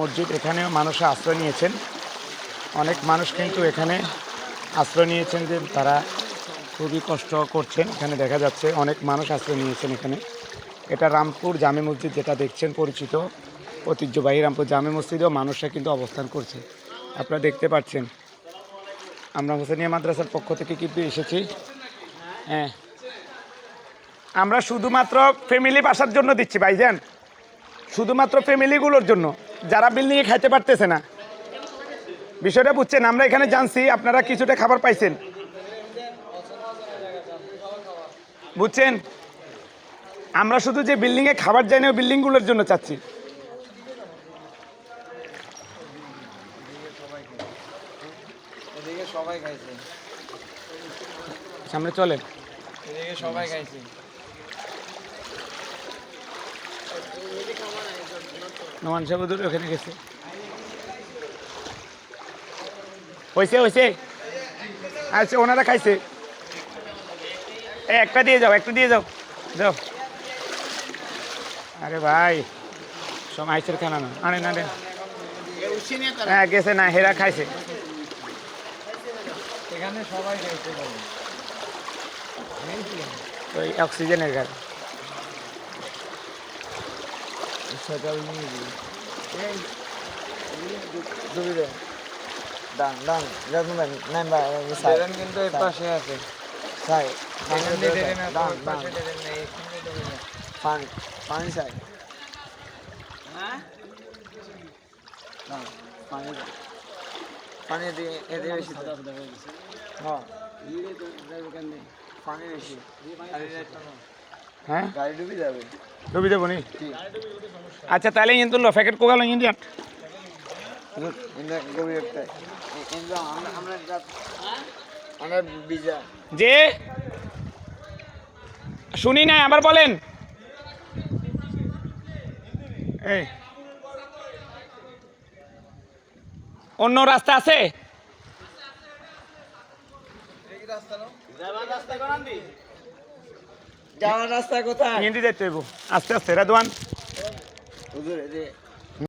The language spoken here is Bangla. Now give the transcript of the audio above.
মসজিদ, এখানেও মানুষ আশ্রয় নিয়েছেন। অনেক মানুষ কিন্তু এখানে আশ্রয় নিয়েছেন যে তারা খুবই কষ্ট করছেন। এখানে দেখা যাচ্ছে অনেক মানুষ আশ্রয় নিয়েছেন এখানে। এটা রামপুর জামে মসজিদ যেটা দেখছেন পরিচিত, ঐতিহ্যবাহী রামপুর জামে মসজিদেও মানুষরা কিন্তু অবস্থান করছে। আপনারা দেখতে পাচ্ছেন। আমরা হোসেনিয়া মাদ্রাসার পক্ষ থেকে কিন্তু এসেছি। হ্যাঁ। আমরা শুধুমাত্র ফ্যামিলি বাসার জন্য দিচ্ছি, ভাইজান। শুধুমাত্র ফ্যামিলিগুলোর জন্য। যারা বিল্ডিংয়ে খাইতে পারতেছে না। বিষয়টা বুঝছেন আমরা এখানে জানছি আপনারা কিছুটা খাবার পাইছেন। বুঝছেন? আমরা শুধু যে বিল্ডিংয়ে খাবার যাই না ওই বিল্ডিংগুলোর জন্য চাচ্ছি। সামনে চলেন। সবাই খাইছে। নোমান সাহেবুদুর ওখানে গেছে। হয়েছে হয়েছে আচ্ছা ওনারা খাইছে। একটা দিয়ে যাও একটা দিয়ে যাও। যাও। আরে ভাই সব আইসের খানা না আনে না রে হ্যাঁ গেছে না হেরা খাইছে। এখানে সবাই খাইছে। ওই অক্সিজেনের গাড়ি। সকাল নিয়ে দিই দুবি ডান ডান যাব না নাই বা ড্রেন কিন্তু এই পাশে আছে। সাই ডান নেই পানি পানি সাই হ্যাঁ? পানি। পানি দিয়ে এদিকে বেশি। হ্যাঁ। পানি বেশি। আর। হ্যাঁ? গাড়ি ডুবে যাবে। ডুবি দেবো নি? আচ্ছা তাহলে কিন্তু লো প্যাকেট কোকালো ইন্ডিয়ান গভীর একটা। আমরা আমরা আমরা বিজা যে শুনি না আবার বলেন। এই। অন্য রাস্তা আছে? যাওয়ার রাস্তা কোথায়? হিন্দি দেখতে হইব। আস্তে আস্তে রাদওয়ান হুজুর এই যে